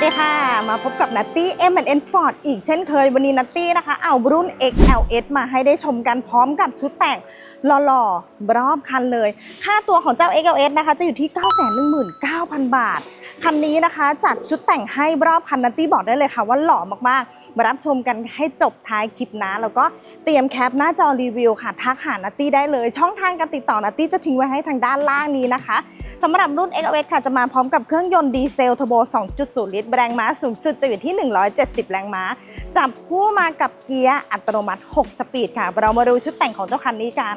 สดีค่ะ มาพบกับนัตตี้ M&N Ford อีกเช่นเคยวันนี้นัตตี้นะคะ เอารุ่น XLS มาให้ได้ชมกันพร้อมกับชุดแต่งหล่อๆรอบคันเลย ค่าตัวของเจ้า XLS นะคะ จะอยู่ที่ 919,000 บาท คันนี้นะคะจัดชุดแต่งให้รอบคันนัตตี้บอกได้เลยค่ะว่าหล่อมากๆ มารับชมกันให้จบท้ายคลิปนะ แล้วก็เตรียมแคปหน้าจอรีวิวค่ะทักหานัตตี้ได้เลย ช่องทางการติดต่อนัตตี้จะทิ้งไว้ให้ทางด้านล่างนี้นะคะสำหรับรุ่น XLS ค่ะจะมาพร้อมกับเครื่องยนต์ดีเซลเทอร์โบ 2.0 ลิตรแรงม้าสูงสุดจะอยู่ที่ 170 แรงม้า จับคู่มากับเกียร์อัตโนมัติ 6 สปีดค่ะ เรามาดูชุดแต่งของเจ้าคันนี้กัน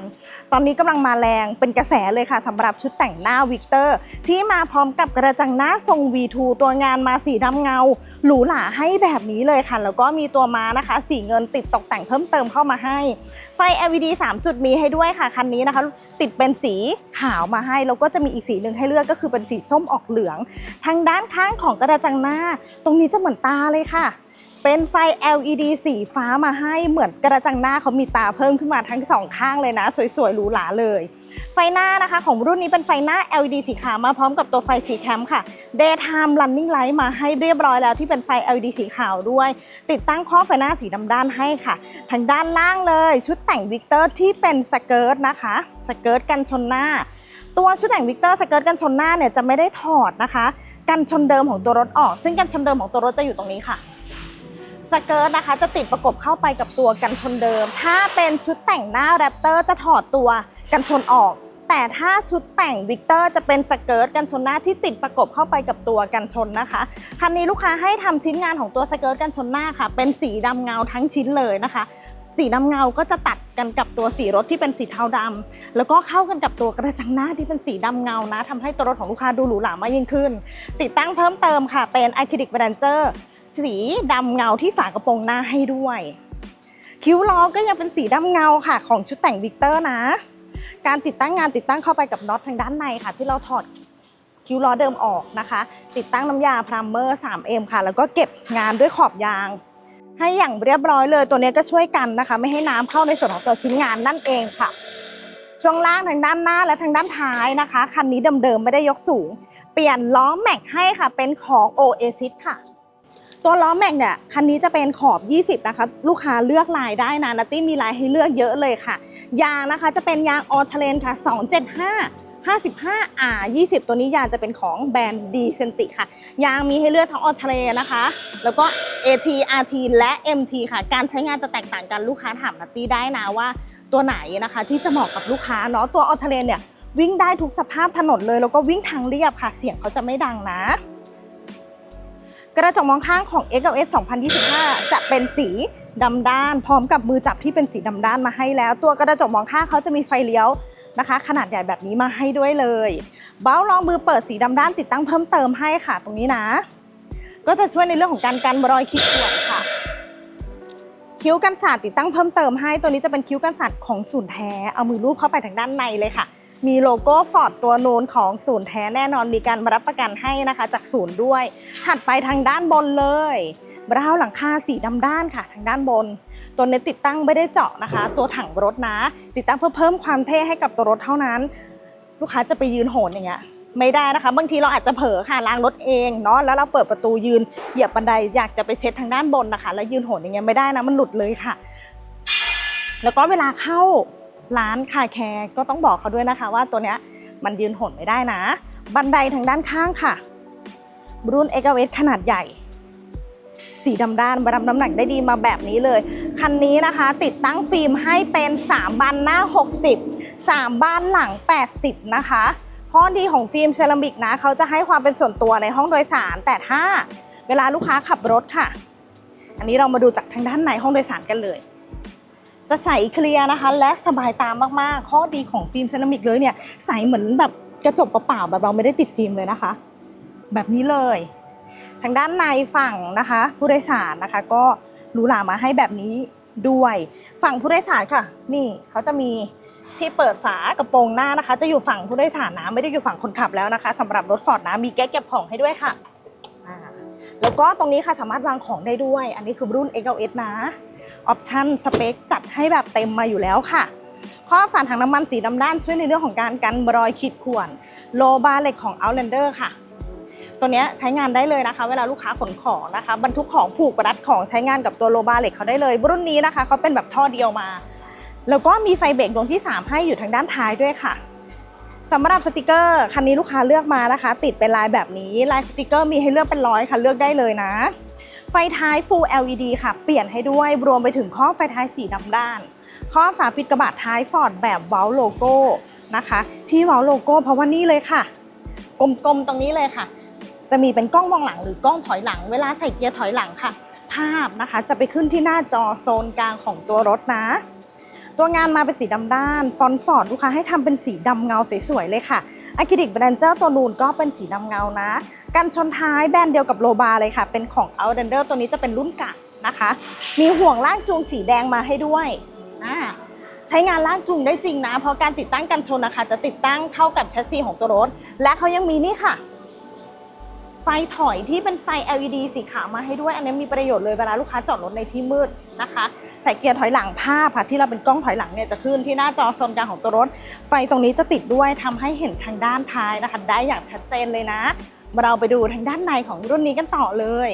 ตอนนี้กำลังมาแรงเป็นกระแสเลยค่ะสำหรับชุดแต่งหน้าวิกเตอร์ที่มาพร้อมกับกระจังหน้าทรง V2 ตัวงานมาสีดำเงาหรูหราให้แบบนี้เลยค่ะแล้วก็ก็มีตัวม้านะคะ สีเงินติดตกแต่งเพิ่มเติมเข้ามาให้ ไฟ LED 3 จุดมีให้ด้วยค่ะคันนี้นะคะ ติดเป็นสีขาวมาให้แล้วก็จะมีอีกสีหนึ่งให้เลือกก็คือเป็นสีส้มออกเหลือง ทางด้านข้างของกระจังหน้า ตรงนี้จะเหมือนตาเลยค่ะเป็นไฟ LED สีฟ้ามาให้เหมือนกระจังหน้าเขามีตาเพิ่มขึ้นมาทั้งสองข้างเลยนะ สวยๆหรูหราเลย ไฟหน้านะคะ ของรุ่นนี้เป็นไฟหน้า LED สีขาวมาพร้อมกับตัวไฟสีแคมค่ะ Daytime Running Light มาให้เรียบร้อยแล้วที่เป็นไฟ LED สีขาวด้วย ติดตั้งข้อไฟหน้าสีดำด้านให้ค่ะ ทางด้านล่างเลย ชุดแต่งวิกเตอร์ที่เป็นสเกิร์ตนะคะสเกิร์ตกันชนหน้า ตัวชุดแต่งวิกเตอร์สเกิร์ตกันชนหน้าเนี่ยจะไม่ได้ถอดนะคะกันชนเดิมของตัวรถออก ซึ่งกันชนเดิมของตัวรถจะอยู่ตรงนี้ค่ะสเกิร์ตนะคะจะติดประกบเข้าไปกับตัวกันชนเดิม ถ้าเป็นชุดแต่งหน้าแรปเตอร์จะถอดตัว กันชนออก แต่ถ้าชุดแต่งวิกเตอร์จะเป็นสเกิร์ตกันชนหน้าที่ติดประกบเข้าไปกับตัวกันชนนะคะ คันนี้ลูกค้าให้ทำชิ้นงานของตัวสเกิร์ตกันชนหน้าค่ะ เป็นสีดำเงาทั้งชิ้นเลยนะคะ สีดำเงาก็จะตัดกันกับตัวสีรถที่เป็นสีเทาดำแล้วก็เข้ากันกับตัวกระจังหน้าที่เป็นสีดำเงานะทำให้ตัวรถของลูกค้าดูหรูหรามากยิ่งขึ้น ติดตั้งเพิ่มเติมค่ะ เป็นอะคริลิกแบรนเจอร์สีดำเงาที่ฝากระโปรงหน้าให้ด้วย คิ้วล้อก็ยังเป็นสีดำเงาค่ะ ของชุดแต่งวิกเตอร์นะ การติดตั้งงานติดตั้งเข้าไปกับน็อตทางด้านในค่ะ ที่เราถอดคิ้วล้อเดิมออกนะคะ ติดตั้งน้ำยาพรามเมอร์ 3M ค่ะ แล้วก็เก็บงานด้วยขอบยาง ให้อย่างเรียบร้อยเลยตัวนี้ก็ช่วยกันนะคะ ไม่ให้น้ำเข้าในส่วนของตัวชิ้นงานนั่นเองค่ะ ช่วงล่างทางด้านหน้าและทางด้านท้ายนะคะ คันนี้เดิมๆไม่ได้ยกสูง เปลี่ยนล้อแม็กให้ค่ะ เป็นของ Oasis ค่ะ ตัวล้อแม็กเนี่ยคันนี้จะเป็นขอบ 20 นะคะ ลูกค้าเลือกลายได้นะนัตตี้มีลายให้เลือกเยอะเลยค่ะ ยางนะคะจะเป็นยางออทเลนค่ะ 275 55 R 20 ตัวนี้ยางจะเป็นของแบรนด์ดีเซนติค่ะ ยางมีให้เลือกทั้งออทเลนะคะ แล้วก็ AT RT และ MT ค่ะ การใช้งานจะแตกต่างกันลูกค้าถามนัตตี้ได้นะว่า ตัวไหนนะคะที่จะเหมาะกับลูกค้าเนาะตัวออทเลนเนี่ยวิ่งได้ทุกสภาพถนนเลย แล้วก็วิ่งทางเรียบค่ะ เสียงเขาจะไม่ดังนะ กระจกมองข้างของ XLS 2025 จะเป็นสีดำด้าน พร้อมกับมือจับที่เป็นสีดำด้านมาให้แล้ว ตัวกระจกมองข้างเขาจะมีไฟเลี้ยวนะคะ ขนาดใหญ่แบบนี้มาให้ด้วยเลย เบ้ารองมือเปิดสีดำด้านติดตั้งเพิ่มเติมให้ค่ะตรงนี้นะ ก็จะช่วยในเรื่องของการกันรอยขีดข่วนค่ะ คิ้วกันสาดติดตั้งเพิ่มเติมให้ ตัวนี้จะเป็นคิ้วกันสาดของศูนย์แท้ เอามือลูบเข้าไปทางด้านในเลยค่ะ มีโลโก้ฟอร์ดตัวนูนของศูนย์แท้แน่นอนมีการรับประกันให้นะคะจากศูนย์ด้วย ถัดไปทางด้านบนเลยบราวน์หลังคาสีดำด้านค่ะ ทางด้านบน ตัวนี้ติดตั้งไม่ได้เจาะนะคะ ตัวถังรถนะ ติดตั้งเพื่อเพิ่มความเท่ให้กับตัวรถเท่านั้น ลูกค้าจะไปยืนโหนอย่างเงี้ยไม่ได้นะคะ บางทีเราอาจจะเผลอค่ะล้างรถเองเนาะแล้วเราเปิดประตูยืนเหยียบบันไดอยากจะไปเช็ดทางด้านบนนะคะ แล้วยืนโหนอย่างเงี้ยไม่ได้นะมันหลุดเลยค่ะ แล้วก็เวลาเข้า ร้านคาแคร์ก็ต้องบอกเขาด้วยนะคะ ว่าตัวเนี้ยมันยืนหนไม่ได้นะ บันไดทางด้านข้างค่ะ รุ่น x อ s ขนาดใหญ่ สีดำด้านบรับน้ำหนักได้ดีมาแบบนี้เลย คันนี้นะคะ ติดตั้งฟิล์มให้เป็น 3 บานหน้า 60 3 บานหลัง 80 นะคะข้อดีของฟิล์มเซรามิกนะเขาจะให้ความเป็นส่วนตัวในห้องโดยสาร แต่ถ้าเวลาลูกค้าขับรถค่ะ อันนี้เรามาดูจากทางด้านในห้องโดยสารกันเลย จะใสเคลียร์นะคะ และสบายตามากๆ ข้อดีของฟิล์มเซรามิกเลยเนี่ยใสเหมือนแบบกระจกเปล่าๆแบบเราไม่ได้ติดฟิล์มเลยนะคะ แบบนี้เลย ทางด้านในฝั่งนะคะผู้โดยสารนะคะ ก็หรูหรามาให้แบบนี้ด้วย ฝั่งผู้โดยสารค่ะ นี่เขาจะมีที่เปิดฝากระโปรงหน้านะคะ จะอยู่ฝั่งผู้โดยสารนะไม่ได้อยู่ฝั่งคนขับแล้วนะคะสำหรับรถฟอร์ดนะมีแก๊สเก็บของให้ด้วยค่ะแล้วก็ตรงนี้ค่ะสามารถวางของได้ด้วย อันนี้คือรุ่น XLS นะ ออปชั่นสเปคจัดให้แบบเต็มมาอยู่แล้วค่ะข้อฝาถังน้ำมันสีดำด้านช่วยในเรื่องของการกันรอยขีดข่วนโลบาร์เหล็กของ Outlander ค่ะ ตัวเนี้ยใช้งานได้เลยนะคะ เวลาลูกค้าขนของนะคะบรรทุกของผูกรัดของใช้งานกับตัวโลบาเหล็กเขาได้เลย รุ่นนี้นะคะเขาเป็นแบบท่อเดียวมา แล้วก็มีไฟเบรกดวงที่ 3 ให้อยู่ทางด้านท้ายด้วยค่ะสำหรับสติกเกอร์คันนี้ลูกค้าเลือกมานะคะ ติดเป็นลายแบบนี้ลายสติกเกอร์มีให้เลือกเป็นร้อยค่ะเลือกได้เลยนะ ไฟท้าย Full LED ค่ะ เปลี่ยนให้ด้วยรวมไปถึงข้อไฟท้ายสีดำด้าน ข้อฝาปิดกระบะท้ายฟอร์ดแบบเว้าโลโก้นะคะ ที่เว้าโลโก้เพราะว่านี่เลยค่ะ กลมๆตรงนี้เลยค่ะ จะมีเป็นกล้องมองหลังหรือกล้องถอยหลัง เวลาใส่เกียร์ถอยหลังค่ะ ภาพนะคะจะไปขึ้นที่หน้าจอโซนกลางของตัวรถนะ ตัวงานมาเป็นสีดำด้าน ฟอนต์ฟอร์ดลูกค้าให้ทำเป็นสีดำเงาสวยๆเลยค่ะอะคริลิกแบรนเจอร์ตัวนูนก็เป็นสีดำเงานะ กันชนท้ายแบรนด์เดียวกับโลบาเลยค่ะ เป็นของ Outlander ตัวนี้จะเป็นรุ่นก่านะคะ มีห่วงล่ากจูงสีแดงมาให้ด้วยอ่าใช้งานลากจูงได้จริงนะ เพราะการติดตั้งกันชนนะคะ จะติดตั้งเข้ากับแชสซีของตัวรถ และเขายังมีนี่ค่ะ ไฟถอยที่เป็นไฟ LED สีขาวมาให้ด้วย อันนี้มีประโยชน์เลยเวลาลูกค้าจอดรถในที่มืดนะคะ ใส่เกียร์ถอยหลังภาพค่ะที่เราเป็นกล้องถอยหลังเนี่ยจะขึ้นที่หน้าจอโซนกลางของตัวรถ ไฟตรงนี้จะติดด้วยทำให้เห็นทางด้านท้ายนะคะ ได้อย่างชัดเจนเลยนะ มาเราไปดูทางด้านในของรุ่นนี้กันต่อเลย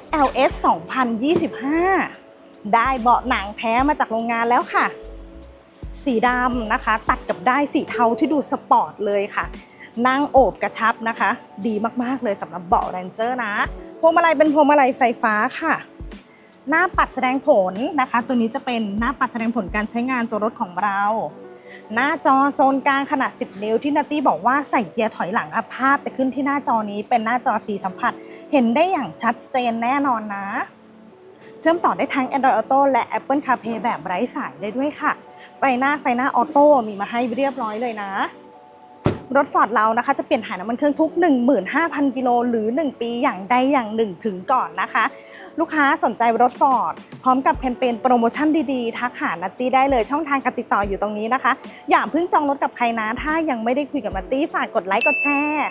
XLS 2025 ได้เบาะหนังแท้มาจากโรงงานแล้วค่ะ สีดำนะคะ ตัดกับได้สีเทาที่ดูสปอร์ตเลยค่ะ นั่งโอบกระชับนะคะ ดีมากๆเลยสำหรับเบาะแรนเจอร์นะพวงมาลัยเป็นพวงมาลัยไฟฟ้าค่ะ หน้าปัดแสดงผลนะคะ ตัวนี้จะเป็นหน้าปัดแสดงผลการใช้งานตัวรถของเรา หน้าจอโซนกลางขนาด 10 นิ้วที่นัตตี้บอกว่าใส่เกียร์ถอยหลังอภาพจะขึ้นที่หน้าจอนี้เป็นหน้าจอสีสัมผัส เห็นได้อย่างชัดเจนแน่นอนนะเชื่อมต่อได้ทั้ง Android Auto และ Apple CarPlay แบบไร้สายได้ด้วยค่ะ ไฟหน้าไฟหน้าออโต้มีมาให้เรียบร้อยเลยนะ รถฟอร์ดเรานะคะจะเปลี่ยนถ่ายน้ำมันเครื่องทุก 15,000 กิโลหรือ 1 ปีอย่างใดอย่างหนึ่งถึงก่อนนะคะ ลูกค้าสนใจรถฟอร์ดพร้อมกับแคมเปญโปรโมชั่นดีๆ ทักหานัตตี้ได้เลยช่องทางการติดต่ออยู่ตรงนี้นะคะ อย่าเพิ่งจองรถกับใครนะ ถ้ายังไม่ได้คุยกับนัตตี้ฝากกดไลค์กดแชร์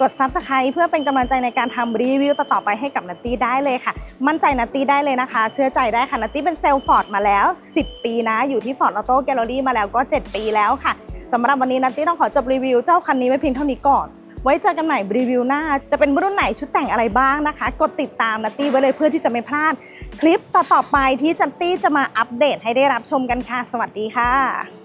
กด Subscribe เพื่อเป็นกำลังใจในการทำรีวิวต่อๆไปให้กับนัตตี้ได้เลยค่ะ มั่นใจนัตตี้ได้เลยนะคะ เชื่อใจได้ค่ะนัตตี้เป็นเซลล์ฟอร์ดมาแล้ว 10 ปีนะ อยู่ที่ฟอร์ดออโต้แกลเลอรี่มาแล้วก็ 7 ปีแล้วค่ะ สำหรับวันนี้นัตตี้ต้องขอจบรีวิวเจ้าคันนี้ไว้เพียงเท่านี้ก่อน ไว้เจอกันใหม่รีวิวหน้า จะเป็นรุ่นไหนชุดแต่งอะไรบ้างนะคะ กดติดตามนัตตี้ไว้เลยเพื่อที่จะไม่พลาด คลิปต่อๆไปที่นัตตี้จะมาอัปเดตให้ได้รับชมกันค่ะ สวัสดีค่ะ